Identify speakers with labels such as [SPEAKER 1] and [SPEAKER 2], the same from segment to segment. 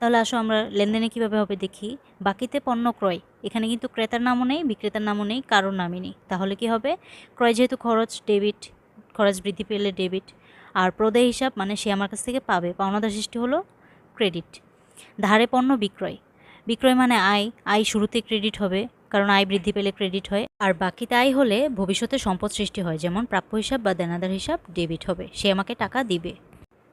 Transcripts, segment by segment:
[SPEAKER 1] তাহলে আসো আমরা লেনদেনে কীভাবে হবে দেখি। বাকিতে পণ্য ক্রয়। এখানে কিন্তু ক্রেতার নামও নেই, বিক্রেতার নামও নেই, কারোর নামই নেই। তাহলে কি হবে? ক্রয় যেহেতু খরচ ডেবিট খরচ বৃদ্ধি পেলে ডেবিট আর প্রদেয় হিসাব মানে সে আমার কাছ থেকে পাবে। পাওনাদার সৃষ্টি হলো ক্রেডিট ধারে পণ্য বিক্রয়। বিক্রয় মানে আয়। আয় শুরুতে ক্রেডিট হবে, কারণ আয় বৃদ্ধি পেলে ক্রেডিট হয়। আর বাকিতে আয় হলে ভবিষ্যতে সম্পদ সৃষ্টি হয়, যেমন প্রাপ্য হিসাব বা দেনাদার হিসাব ডেবিট হবে। সে আমাকে টাকা দিবে।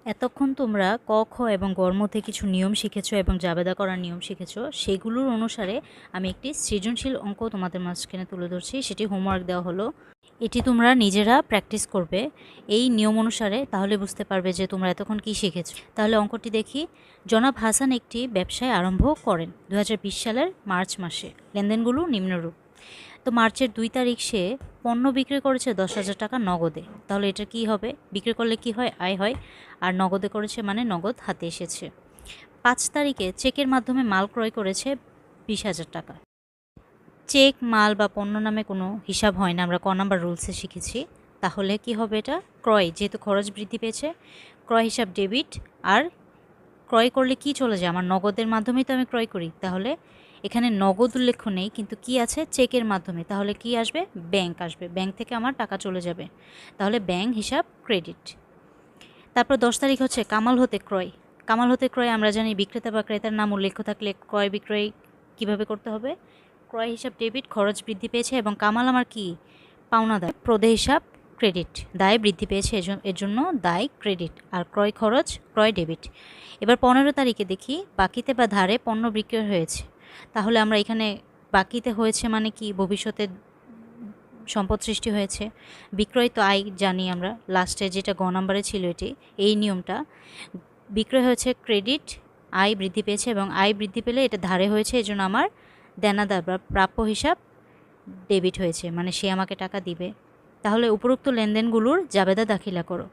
[SPEAKER 1] এতক্ষণ তোমরা ক, খ এবং গর মধ্যে কিছু নিয়ম শিখেছো এবং জাবেদা করার নিয়ম শিখেছো, সেগুলোর অনুসারে আমি একটি সৃজনশীল অঙ্ক তোমাদের মাঝখানে তুলে ধরছি। সেটি হোমওয়ার্ক দেওয়া হলো। এটি তোমরা নিজেরা প্র্যাকটিস করবে। এই নিয়ম অনুসারে তাহলে বুঝতে পারবে যে তোমরা এতক্ষণ কী শিখেছ। তাহলে অঙ্কটি দেখি। জনাব হাসান একটি ব্যবসায় আরম্ভ করেন দু হাজার বিশ সালের মার্চ মাসে। লেনদেনগুলো নিম্নরূপ। তো মার্চের দুই তারিখ সে পণ্য বিক্রি করেছে দশ হাজার টাকা নগদে। তাহলে এটা কি হবে? বিক্রি করলে কি হয়? আয় হয়। আর নগদে করেছে মানে নগদ হাতে এসেছে। পাঁচ তারিখে চেকের মাধ্যমে মাল ক্রয় করেছে বিশ হাজার টাকা। চেক, মাল বা পণ্য নামে কোনো হিসাব হয় না, আমরা ক নাম্বার রুলসে শিখেছি। তাহলে কি হবে এটা? ক্রয়, যেহেতু খরচ বৃদ্ধি পেয়েছে, ক্রয় হিসাব ডেবিট আর ক্রয় করলে কি চলে যায়? আমার নগদের মাধ্যমেই তো আমি ক্রয় করি। তাহলে এখানে নগদ উল্লেখ নেই, কিন্তু কি আছে? চেকের মাধ্যমে। তাহলে কি আসবে? ব্যাংক আসবে। ব্যাংক থেকে আমার টাকা চলে যাবে। তাহলে ব্যাংক হিসাব ক্রেডিট তারপর দশ তারিখ হচ্ছে কামাল হতে ক্রয়। কামাল হতে ক্রয় আমরা জানি বিক্রেতা বা ক্রেতার নাম উল্লেখ থাকলে ক্রয় বিক্রয় কীভাবে করতে হবে? ক্রয় হিসাব ডেবিট খরচ বৃদ্ধি পেয়েছে এবং কামাল আমার কি? পাওনাদার প্রদে হিসাব, ক্রেডিট। দায় বৃদ্ধি পেয়েছে এর জন্য দায়, ক্রেডিট। আর ক্রয় খরচ, ক্রয় ডেবিট। এবার পনেরো তারিখে দেখি, বাকিতে বা ধারে পণ্য বিক্রয় হয়েছে। তাহলে আমরা এখানে বাকিতে হয়েছে মানে কি? ভবিষ্যতে সম্পদ সৃষ্টি হয়েছে। বিক্রয় তো আয় জানি আমরা। লাস্টে যেটা গ নাম্বারে ছিল এটি, এই নিয়মটা। বিক্রয় হয়েছে, ক্রেডিট, আয় বৃদ্ধি পেয়েছে এবং আয় বৃদ্ধি পেলে এটা ধারে হয়েছে এই জন্য আমার দেনাদার বা প্রাপ্য হিসাব ডেবিট হয়েছে মানে সে আমাকে টাকা দিবে। তাহলে উপরোক্ত লেনদেনগুলোর জাবেদা দাখিলা করো।